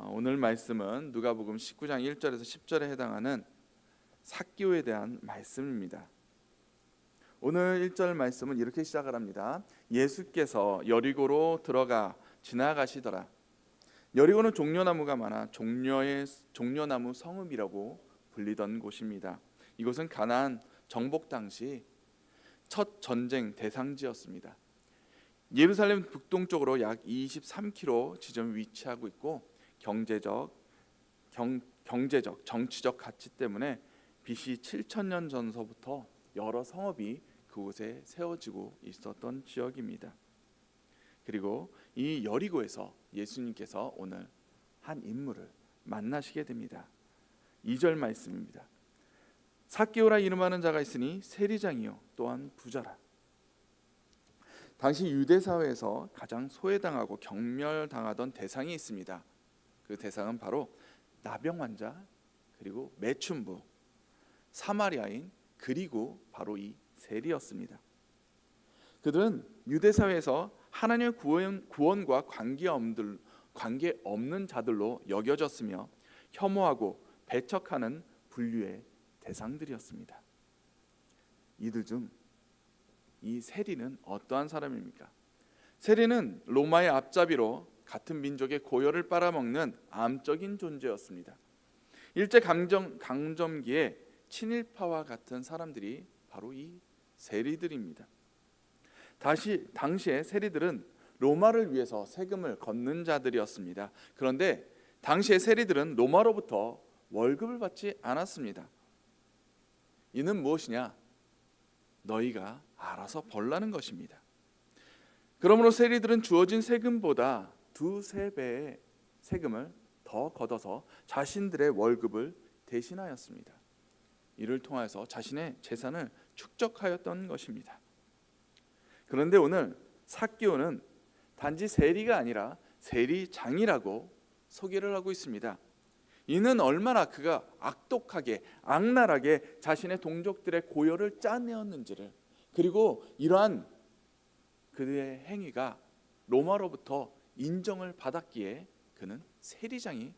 어, 오늘 말씀은 누가복음 19장 1절에서 10절에 해당하는 삭기오에 대한 말씀입니다. 오늘 1절 말씀은 이렇게 시작을 합니다. 예수께서 여리고로 들어가 지나가시더라. 여리고는 종려나무가 많아 종려의 종려나무 성읍이라고 불리던 곳입니다. 이곳은 가나안 정복 당시 첫 전쟁 대상지였습니다. 예루살렘 북동쪽으로 약 23km 지점 위치하고 있고 경제적 경, 경제적 정치적 가치 때문에 BC 7천년 전서부터 여러 성읍이 그곳에 세워지고 있었던 지역입니다. 그리고 이 여리고에서 예수님께서 오늘 한 인물을 만나시게 됩니다. 2절 말씀입니다. 사기오라 이름하는 자가 있으니 세리장이요 또한 부자라. 당시 유대 사회에서 가장 소외당하고 경멸당하던 대상이 있습니다. 그 대상은 바로 나병 환자 그리고 매춘부 사마리아인 그리고 바로 이 세리였습니다. 그들은 유대 사회에서 하나님의 구원, 없는 관계 없는 자들로 여겨졌으며 혐오하고 배척하는 분류의 대상들이었습니다. 이들 중 이 세리는 어떠한 사람입니까? 세리는 로마의 앞잡이로 같은 민족의 고열을 빨아먹는 암적인 존재였습니다. 일제 강점 강점기에 친일파와 같은 사람들이 바로 이 세리들입니다. 다시 당시에 세리들은 로마를 위해서 세금을 걷는 자들이었습니다. 그런데 당시의 세리들은 로마로부터 월급을 받지 않았습니다. 이는 무엇이냐? 너희가 알아서 벌라는 것입니다. 그러므로 세리들은 주어진 세금보다 두세 배의 세금을 더 걷어서 자신들의 월급을 대신하였습니다. 이를 통해서 자신의 재산을 축적하였던 것입니다. 그런데 오늘 사기오는 단지 세리가 아니라 세리장이라고 소개를 하고 있습니다. 이는 얼마나 그가 악독하게 악랄하게 자신의 동족들의 고열을 짜내었는지를 그리고 이러한 그의 행위가 로마로부터 인정을 받았기에 그는 세리장이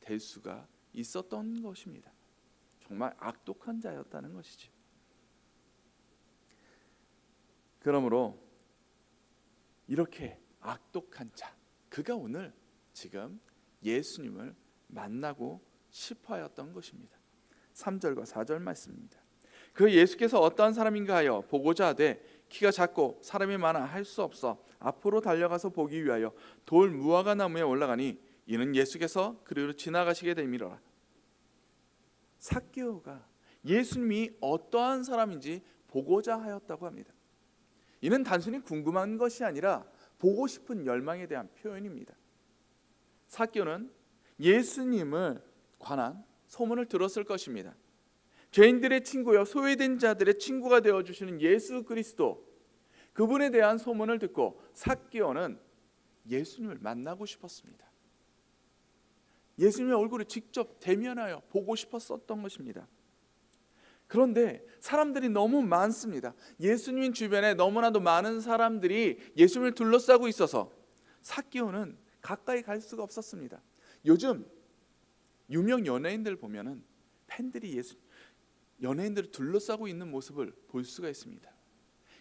될 수가 있었던 것입니다. 정말 악독한 자였다는 것이지. 그러므로 이렇게 악독한 자, 그가 오늘 지금 예수님을 만나고 싶어 하였던 것입니다. 3절과 4절 말씀입니다. 그 예수께서 어떠한 사람인가 하여 보고자 하되 키가 작고 사람이 많아 할 수 없어 앞으로 달려가서 보기 위하여 돌 무화과 나무에 올라가니 이는 예수께서 그리로 지나가시게 됨이라. 사기오가 예수님이 어떠한 사람인지 보고자 하였다고 합니다. 이는 단순히 궁금한 것이 아니라 보고 싶은 열망에 대한 표현입니다. 사기오는 예수님을 관한 소문을 들었을 것입니다. 죄인들의 친구여 소외된 자들의 친구가 되어 주시는 예수 그리스도 그분에 대한 소문을 듣고 사기오는 예수님을 만나고 싶었습니다. 예수님의 얼굴을 직접 대면하여 보고 싶었었던 것입니다. 그런데 사람들이 너무 많습니다. 예수님 주변에 너무나도 많은 사람들이 예수님을 둘러싸고 있어서 사기오는 가까이 갈 수가 없었습니다. 요즘 유명 연예인들 보면은 팬들이 예수 연예인들을 둘러싸고 있는 모습을 볼 수가 있습니다.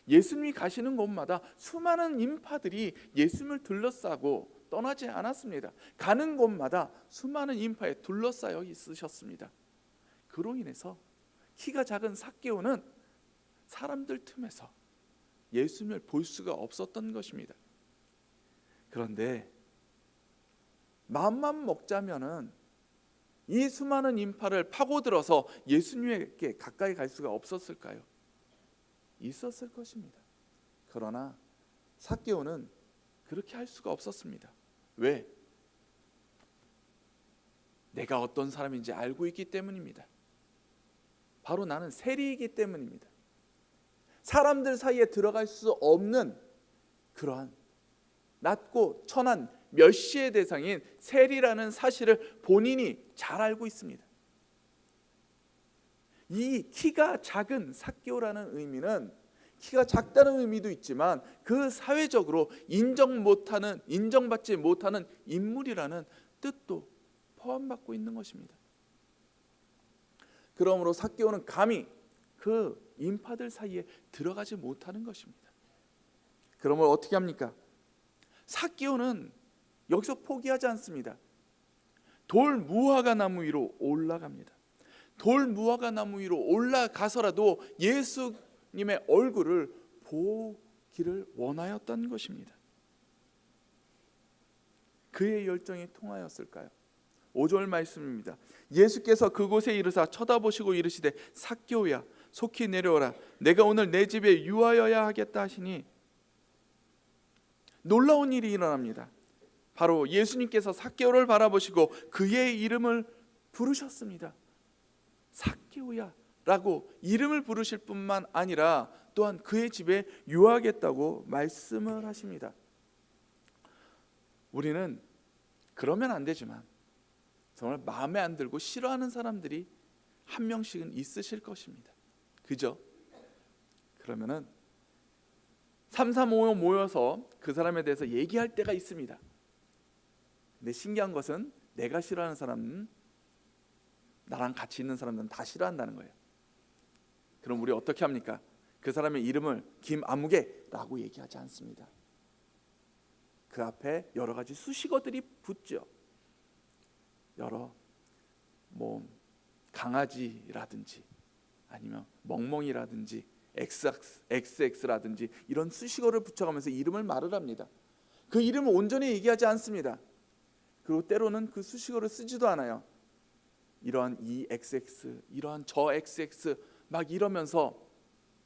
예수님이 가시는 곳마다 수많은 인파들이 예수님을 둘러싸고 떠나지 않았습니다. 가는 곳마다 수많은 인파에 둘러싸여 있으셨습니다. 그로 인해서 키가 작은 삭개오는 사람들 틈에서 예수님을 볼 수가 없었던 것입니다. 그런데 마음만 먹자면은 이 수많은 인파를 파고들어서 예수님에게 가까이 갈 수가 없었을까요? 있었을 것입니다. 그러나 삭개오는 그렇게 할 수가 없었습니다. 왜? 내가 어떤 사람인지 알고 있기 때문입니다. 바로 나는 세리이기 때문입니다. 사람들 사이에 들어갈 수 없는 그러한 낮고 천한 멸시의 대상인 세리라는 사실을 본인이 잘 알고 있습니다. 이 키가 작은 사기오라는 의미는 키가 작다는 의미도 있지만 그 사회적으로 인정 못하는 인정받지 못하는 인물이라는 뜻도 포함받고 있는 것입니다. 그러므로 삭개오는 감히 그 인파들 사이에 들어가지 못하는 것입니다. 그러므로 어떻게 합니까? 삭개오는 여기서 포기하지 않습니다. 돌 무화과 나무 위로 올라갑니다. 돌 무화과 나무 위로 올라가서라도 예수님의 얼굴을 보기를 원하였던 것입니다. 그의 열정이 통하였을까요? 5절 말씀입니다. 예수께서 그곳에 이르사 쳐다보시고 이르시되 삭개오야 속히 내려오라 내가 오늘 내 집에 유하여야 하겠다 하시니 놀라운 일이 일어납니다. 바로 예수님께서 삭개오를 바라보시고 그의 이름을 부르셨습니다. 삭개오야라고 이름을 부르실 뿐만 아니라 또한 그의 집에 유하겠다고 말씀을 하십니다. 우리는 그러면 안 되지만 정말 마음에 안 들고 싫어하는 사람들이 한 명씩은 있으실 것입니다. 그죠? 그러면은 3, 3, 5 모여서 그 사람에 대해서 얘기할 때가 있습니다. 근데 신기한 것은 내가 싫어하는 사람은 나랑 같이 있는 사람들은 다 싫어한다는 거예요. 그럼 우리 어떻게 합니까? 그 사람의 이름을 김아무개라고 얘기하지 않습니다. 그 앞에 여러 가지 수식어들이 붙죠. 여러 뭐 강아지라든지 아니면 멍멍이라든지 XX라든지 이런 수식어를 붙여가면서 이름을 말을 합니다. 그 이름을 온전히 얘기하지 않습니다. 그리고 때로는 그 수식어를 쓰지도 않아요. 이러한 이 XX, 이러한 저 XX 막 이러면서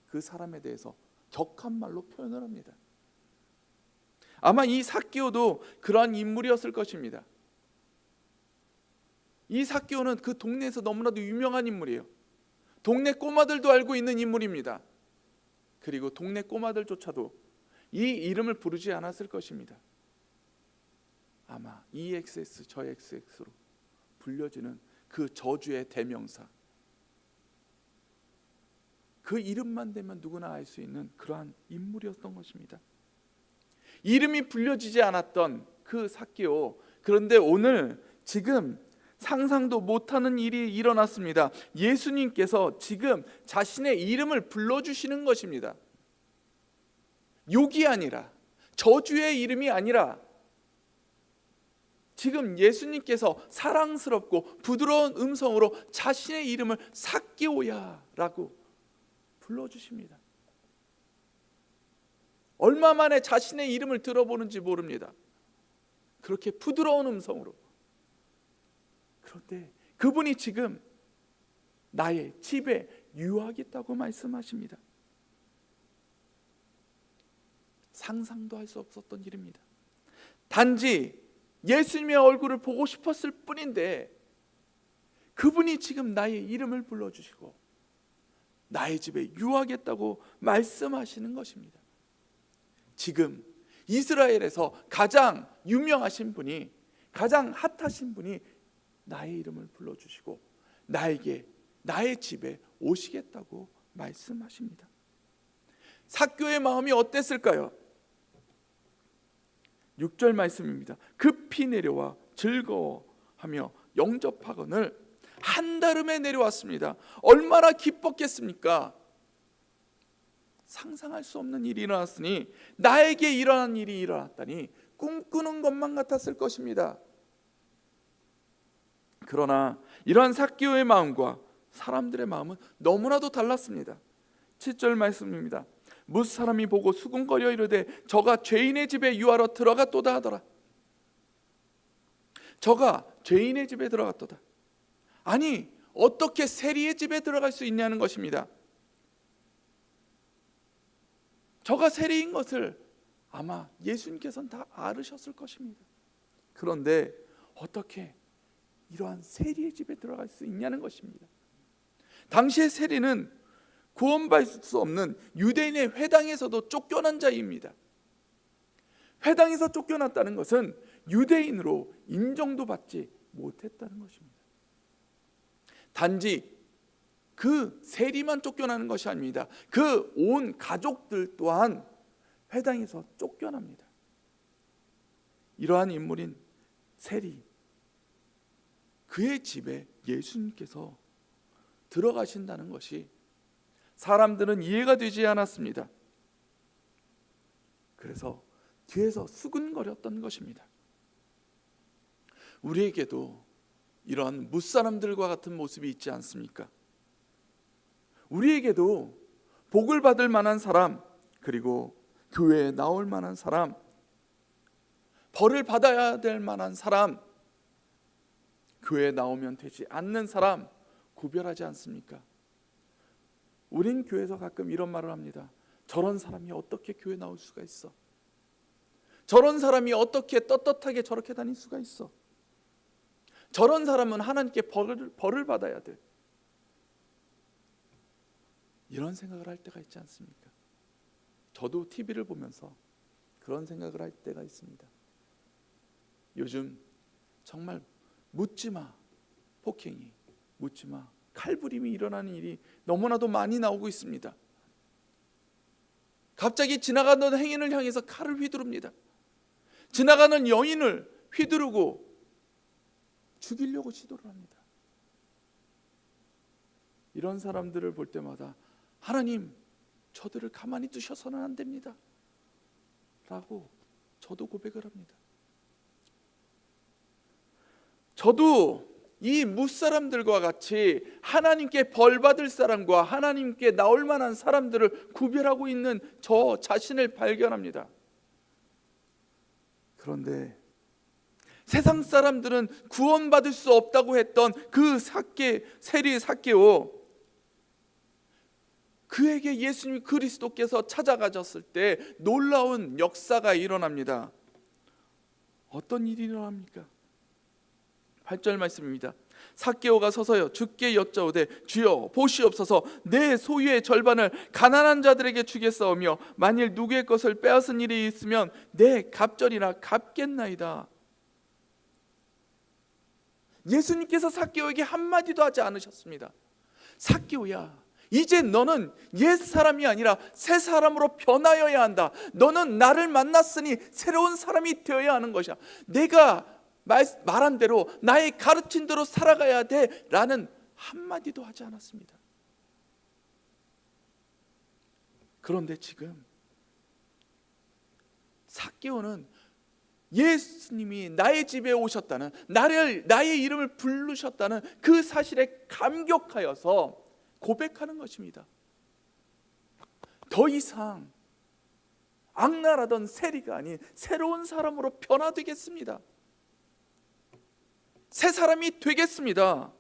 그 사람에 대해서 격한 말로 표현을 합니다. 아마 이 사기오도 그러한 인물이었을 것입니다. 이 사기오는 그 동네에서 너무나도 유명한 인물이에요. 동네 꼬마들도 알고 있는 인물입니다. 그리고 동네 꼬마들조차도 이 이름을 부르지 않았을 것입니다. 아마 EXS 저 XX로 불려지는 그 저주의 대명사. 그 이름만 되면 누구나 알 수 있는 그러한 인물이었던 것입니다. 이름이 불려지지 않았던 그 사기오. 그런데 오늘 지금 상상도 못하는 일이 일어났습니다. 예수님께서 지금 자신의 이름을 불러주시는 것입니다. 욕이 아니라 저주의 이름이 아니라 지금 예수님께서 사랑스럽고 부드러운 음성으로 자신의 이름을 삭기오야라고 불러주십니다. 얼마 만에 자신의 이름을 들어보는지 모릅니다. 그렇게 부드러운 음성으로. 그런데 그분이 지금 나의 집에 유하겠다고 말씀하십니다. 상상도 할 수 없었던 일입니다. 단지 예수님의 얼굴을 보고 싶었을 뿐인데 그분이 지금 나의 이름을 불러주시고 나의 집에 유하겠다고 말씀하시는 것입니다. 지금 이스라엘에서 가장 유명하신 분이 가장 핫하신 분이 나의 이름을 불러주시고 나에게 나의 집에 오시겠다고 말씀하십니다. 사교의 마음이 어땠을까요? 6절 말씀입니다. 급히 내려와 즐거워하며 영접하거늘 한 달음에 내려왔습니다. 얼마나 기뻤겠습니까? 상상할 수 없는 일이 일어났으니 나에게 일어난 일이 일어났다니 꿈꾸는 것만 같았을 것입니다. 그러나 이러한 사기오의 마음과 사람들의 마음은 너무나도 달랐습니다. 7절 말씀입니다. 무 사람이 보고 수군거려 이르되 저가 죄인의 집에 유하러 들어갔도다 하더라. 저가 죄인의 집에 들어갔도다. 아니 어떻게 세리의 집에 들어갈 수 있냐는 것입니다. 저가 세리인 것을 아마 예수님께서는 다 알으셨을 것입니다. 그런데 어떻게 이러한 세리의 집에 들어갈 수 있냐는 것입니다. 당시의 세리는 구원받을 수 없는 유대인의 회당에서도 쫓겨난 자입니다. 회당에서 쫓겨났다는 것은 유대인으로 인정도 받지 못했다는 것입니다. 단지 그 세리만 쫓겨나는 것이 아닙니다. 그 온 가족들 또한 회당에서 쫓겨납니다. 이러한 인물인 세리 그의 집에 예수님께서 들어가신다는 것이 사람들은 이해가 되지 않았습니다. 그래서 뒤에서 수근거렸던 것입니다. 우리에게도 이러한 무사람들과 같은 모습이 있지 않습니까? 우리에게도 복을 받을 만한 사람, 그리고 교회에 나올 만한 사람, 벌을 받아야 될 만한 사람, 교회에 나오면 되지 않는 사람 구별하지 않습니까? 우린 교회에서 가끔 이런 말을 합니다. 저런 사람이 어떻게 교회 나올 수가 있어? 저런 사람이 어떻게 떳떳하게 저렇게 다닐 수가 있어? 저런 사람은 하나님께 벌을, 벌을 받아야 돼. 이런 생각을 할 때가 있지 않습니까? 저도 TV를 보면서 그런 생각을 할 때가 있습니다. 요즘 정말 묻지마 폭행이 묻지마 칼부림이 일어나는 일이 너무나도 많이 나오고 있습니다. 갑자기 지나가는 행인을 향해서 칼을 휘두릅니다. 지나가는 여인을 휘두르고 죽이려고 시도를 합니다. 이런 사람들을 볼 때마다 하나님 저들을 가만히 두셔서는 안 됩니다. 라고 저도 고백을 합니다. 저도 이 무사람들과 같이 하나님께 벌 받을 사람과 하나님께 나올 만한 사람들을 구별하고 있는 저 자신을 발견합니다. 그런데 세상 사람들은 구원받을 수 없다고 했던 그 사케 세리 사케오 그에게 예수님 그리스도께서 찾아가셨을 때 놀라운 역사가 일어납니다. 어떤 일이 일어납니까? 8절 말씀입니다. 사개오가 서서요 주께 여짜오되 주여 보시옵소서 내 소유의 절반을 가난한 자들에게 주겠사오며 만일 누구의 것을 빼앗은 일이 있으면 내 갑절이나 갚겠나이다. 예수님께서 사개오에게 한마디도 하지 않으셨습니다. 사개오야 이제 너는 옛 사람이 아니라 새 사람으로 변하여야 한다. 너는 나를 만났으니 새로운 사람이 되어야 하는 것이야. 내가 말, 말한 대로 나의 가르친 대로 살아가야 돼 라는 한마디도 하지 않았습니다. 그런데 지금 사개오는 예수님이 나의 집에 오셨다는 나를 나의 이름을 부르셨다는 그 사실에 감격하여서 고백하는 것입니다. 더 이상 악랄하던 세리가 아닌 새로운 사람으로 변화되겠습니다. 새 사람이 되겠습니다.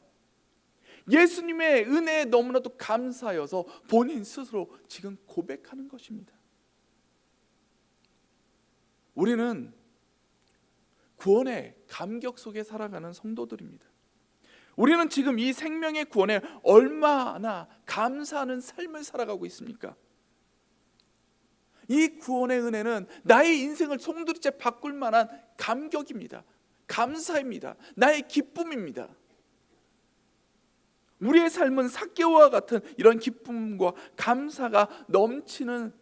예수님의 은혜에 너무나도 감사여서 본인 스스로 지금 고백하는 것입니다. 우리는 구원의 감격 속에 살아가는 성도들입니다. 우리는 지금 이 생명의 구원에 얼마나 감사하는 삶을 살아가고 있습니까? 이 구원의 은혜는 나의 인생을 송두리째 바꿀 만한 감격입니다. 감사입니다. 나의 기쁨입니다. 우리의 삶은 사개와 같은 이런 기쁨과 감사가 넘치는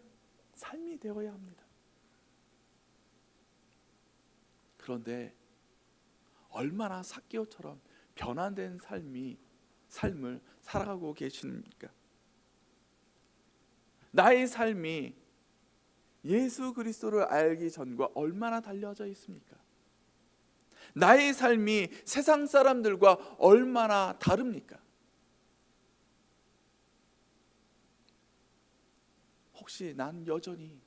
삶이 되어야 합니다. 그런데 얼마나 사개오처럼 변화된 삶이 삶을 살아가고 계십니까? 나의 삶이 예수 그리스도를 알기 전과 얼마나 달려져 있습니까? 나의 삶이 세상 사람들과 얼마나 다릅니까? 혹시 난 여전히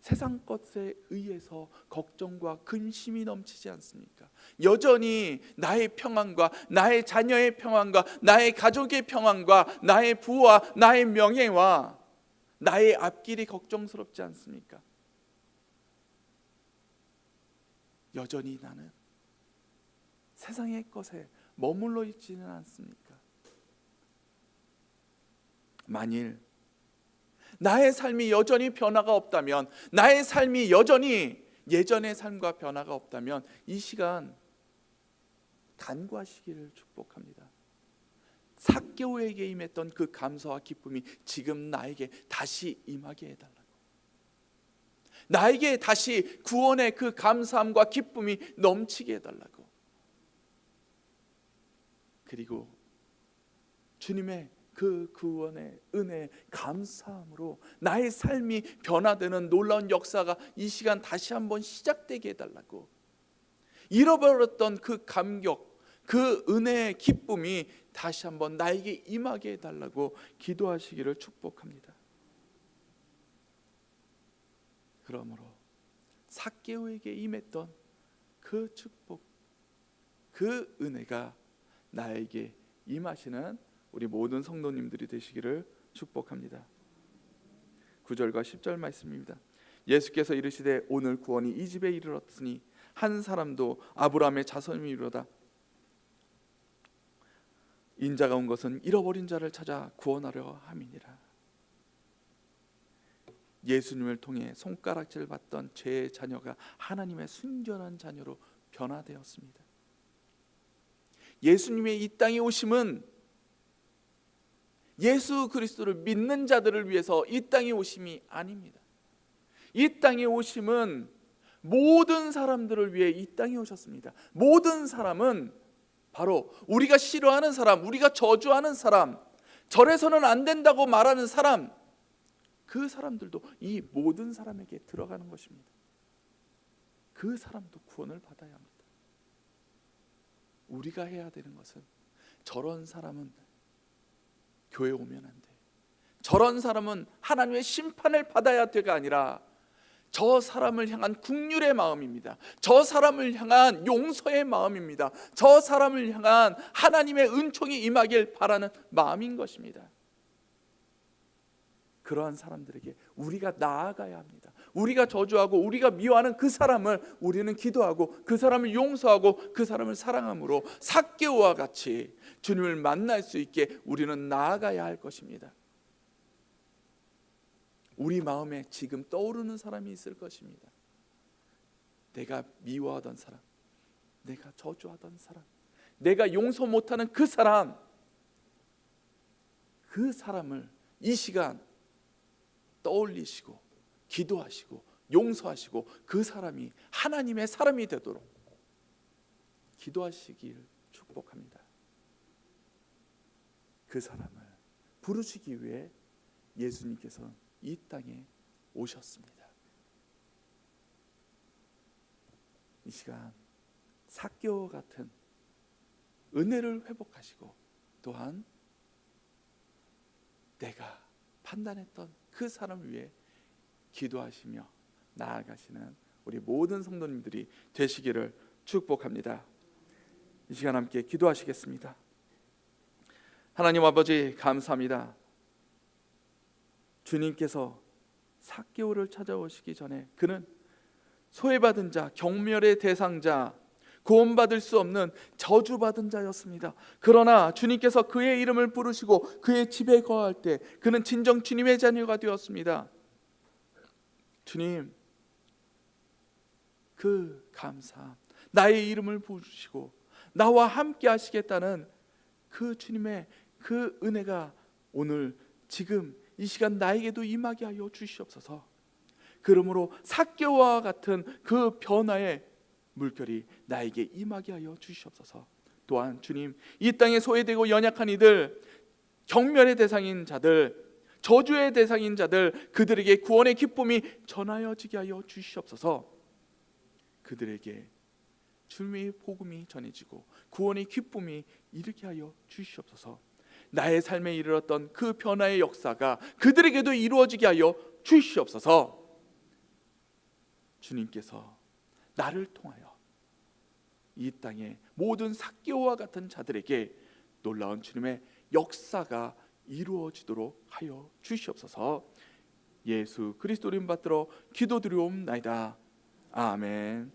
세상 것에 의해서 걱정과 근심이 넘치지 않습니까? 여전히 나의 평안과 나의 자녀의 평안과 나의 가족의 평안과 나의 부와 나의 명예와 나의 앞길이 걱정스럽지 않습니까? 여전히 나는 세상의 것에 머물러 있지는 않습니까? 만일 나의 삶이 여전히 변화가 없다면, 나의 삶이 여전히 예전의 삶과 변화가 없다면 이 시간 간구하시기를 축복합니다. 사개오에게 임했던 그 감사와 기쁨이 지금 나에게 다시 임하게 해달라고. 나에게 다시 구원의 그 감사함과 기쁨이 넘치게 해달라고. 그리고 주님의 그 구원의 은혜 감사함으로 나의 삶이 변화되는 놀라운 역사가 이 시간 다시 한번 시작되게 해달라고 잃어버렸던 그 감격 그 은혜의 기쁨이 다시 한번 나에게 임하게 해달라고 기도하시기를 축복합니다. 그러므로 사개오에게 임했던 그 축복, 그 은혜가 나에게 임하시는 우리 모든 성도님들이 되시기를 축복합니다. 9절과 10절 말씀입니다. 예수께서 이르시되 오늘 구원이 이 집에 이르렀으니 한 사람도 아브라함의 자손이로다. 인자가 온 것은 잃어버린 자를 찾아 구원하려 함이니라. 예수님을 통해 손가락질 받던 죄의 자녀가 하나님의 순전한 자녀로 변화되었습니다. 예수님의 이 땅에 오심은 예수 그리스도를 믿는 자들을 위해서 이 땅에 오심이 아닙니다. 이 땅에 오심은 모든 사람들을 위해 이 땅에 오셨습니다. 모든 사람은 바로 우리가 싫어하는 사람, 우리가 저주하는 사람, 절에서는 안 된다고 말하는 사람, 그 사람들도 이 모든 사람에게 들어가는 것입니다. 그 사람도 구원을 받아야 합니다. 우리가 해야 되는 것은 저런 사람은 교회 오면 안 돼. 저런 사람은 하나님의 심판을 받아야 돼가 아니라 저 사람을 향한 국률의 마음입니다. 저 사람을 향한 용서의 마음입니다. 저 사람을 향한 하나님의 은총이 임하길 바라는 마음인 것입니다. 그러한 사람들에게 우리가 나아가야 합니다. 우리가 저주하고 우리가 미워하는 그 사람을 우리는 기도하고 그 사람을 용서하고 그 사람을 사랑함으로 삭개오와 같이 주님을 만날 수 있게 우리는 나아가야 할 것입니다. 우리 마음에 지금 떠오르는 사람이 있을 것입니다. 내가 미워하던 사람, 내가 저주하던 사람, 내가 용서 못하는 그 사람, 그 사람을 이 시간 떠올리시고 기도하시고 용서하시고 그 사람이 하나님의 사람이 되도록 기도하시길 축복합니다. 그 사람을 부르시기 위해 예수님께서 이 땅에 오셨습니다. 이 시간 사교 같은 은혜를 회복하시고 또한 내가 판단했던 그 사람을 위해 기도하시며 나아가시는 우리 모든 성도님들이 되시기를 축복합니다. 이 시간 함께 기도하시겠습니다. 하나님 아버지 감사합니다. 주님께서 사개오를 찾아오시기 전에 그는 소외받은 자, 경멸의 대상자, 구원받을 수 없는 저주받은 자였습니다. 그러나 주님께서 그의 이름을 부르시고 그의 집에 거할 때 그는 진정 주님의 자녀가 되었습니다. 주님, 그 감사, 나의 이름을 부르시고 나와 함께 하시겠다는 그 주님의 그 은혜가 오늘 지금 이 시간 나에게도 임하게 하여 주시옵소서. 그러므로 사개와 같은 그 변화의 물결이 나에게 임하게 하여 주시옵소서. 또한 주님 이 땅에 소외되고 연약한 이들 경멸의 대상인 자들 저주의 대상인 자들 그들에게 구원의 기쁨이 전하여지게 하여 주시옵소서. 그들에게 주님의 복음이 전해지고 구원의 기쁨이 이르게 하여 주시옵소서. 나의 삶에 이르렀던 그 변화의 역사가 그들에게도 이루어지게 하여 주시옵소서. 주님께서 나를 통하여 이 땅의 모든 사개오와 같은 자들에게 놀라운 주님의 역사가 이루어지도록 하여 주시옵소서. 예수 그리스도 이름 받들어 기도드리옵나이다. 아멘.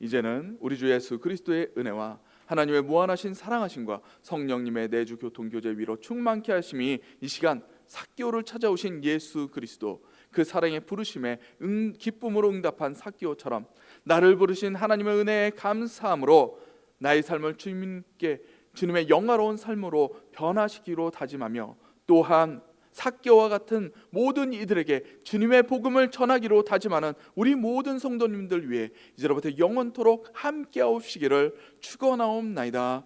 이제는 우리 주 예수 그리스도의 은혜와 하나님의 무한하신 사랑하심과 성령님의 내주 교통 교제 위로 충만케 하심이 이 시간 사개오를 찾아오신 예수 그리스도 그 사랑의 부르심에 응, 기쁨으로 응답한 사개오처럼 나를 부르신 하나님의 은혜에 감사함으로 나의 삶을 주님께 주님의 영화로운 삶으로 변화시키로 다짐하며 또한 사개와 같은 모든 이들에게 주님의 복음을 전하기로 다짐하는 우리 모든 성도님들 위해 이제로부터 영원토록 함께하옵시기를 축원하옵나이다.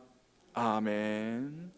아멘.